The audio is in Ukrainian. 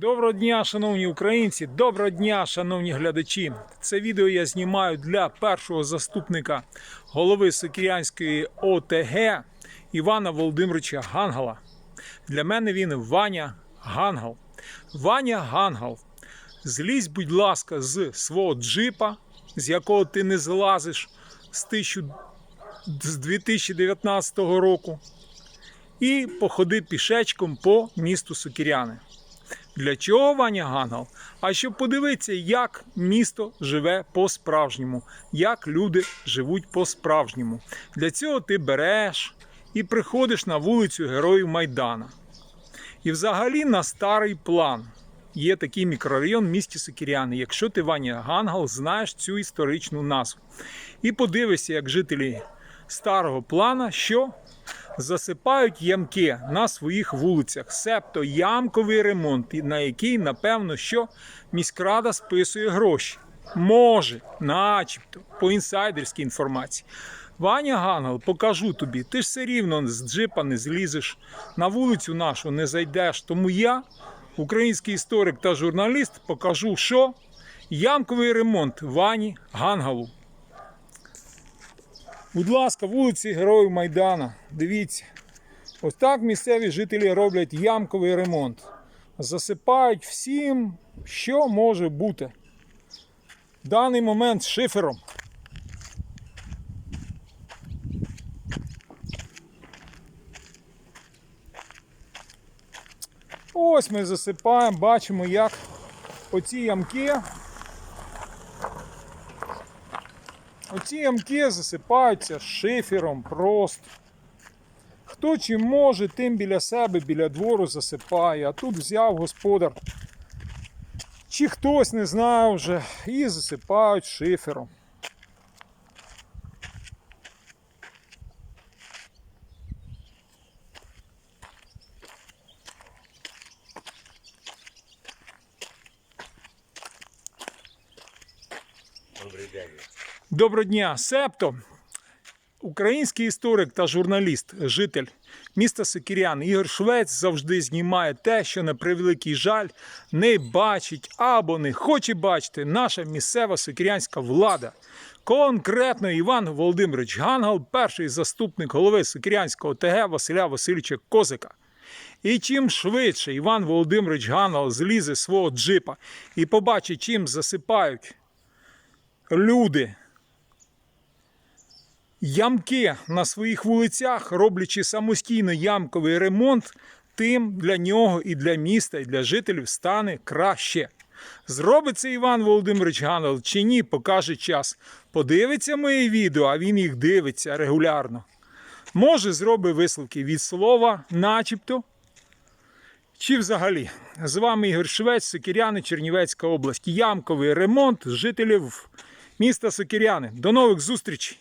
Доброго дня, шановні українці! Доброго дня, шановні глядачі! Це відео я знімаю для першого заступника голови Сокірянської ОТГ Івана Володимировича Гангала. Для мене він Ваня Гангал. Ваня Гангал. Злізь, будь ласка, з свого джипа, з якого ти не злазиш з, 1000 з 2019 року, і походи пішечком по місту Сокіряни. Для чого Ваня Гангал? А щоб подивитися, як місто живе по-справжньому, як люди живуть по-справжньому. Для цього ти береш і приходиш на вулицю Героїв Майдана. І взагалі на старий план є такий мікрорайон в місті Сокіряни, якщо ти Ваня Гангал знаєш цю історичну назву. І подивишся, як жителі старого плана, що засипають ямки на своїх вулицях, себто ямковий ремонт, на який, напевно, що міськрада списує гроші. Може, начебто, по інсайдерській інформації. Ваня Гангал, покажу тобі, ти ж все рівно з джипа не злізеш, на вулицю нашу не зайдеш. Тому я, український історик та журналіст, покажу, що ямковий ремонт Вані Гангалу. Будь ласка, вулиці Героїв Майдана. Дивіться. Ось так місцеві жителі роблять ямковий ремонт. Засипають всім, що може бути. В даний момент з шифером. Ось ми засипаємо, бачимо, як оці ямки. Оці ямки засипаються шифером просто. Хто чим може, тим біля себе, біля двору засипає, а тут взяв господар. Чи хтось не знає вже, і засипають шифером. Добрий день. Доброго дня, Септо, український історик та журналіст, житель міста Сокірян Ігор Швець завжди знімає те, що на превеликий жаль не бачить або не хоче бачити наша місцева сокірянська влада. Конкретно Іван Володимирович Гангал, перший заступник голови Сокірянського ТГ Василя Васильовича Козика. І чим швидше Іван Володимирович Гангал злізе з свого джипа і побачить, чим засипають люди ямки на своїх вулицях, роблячи самостійно ямковий ремонт, тим для нього і для міста, і для жителів стане краще. Зробить це Іван Володимирович Ганел чи ні, покаже час. Подивиться мої відео, а він їх дивиться регулярно. Може, зробить висновки від слова, начебто. Чи взагалі? З вами Ігор Швець, Сокіряни, Чернівецька область. Ямковий ремонт жителів міста Сокіряни. До нових зустрічей!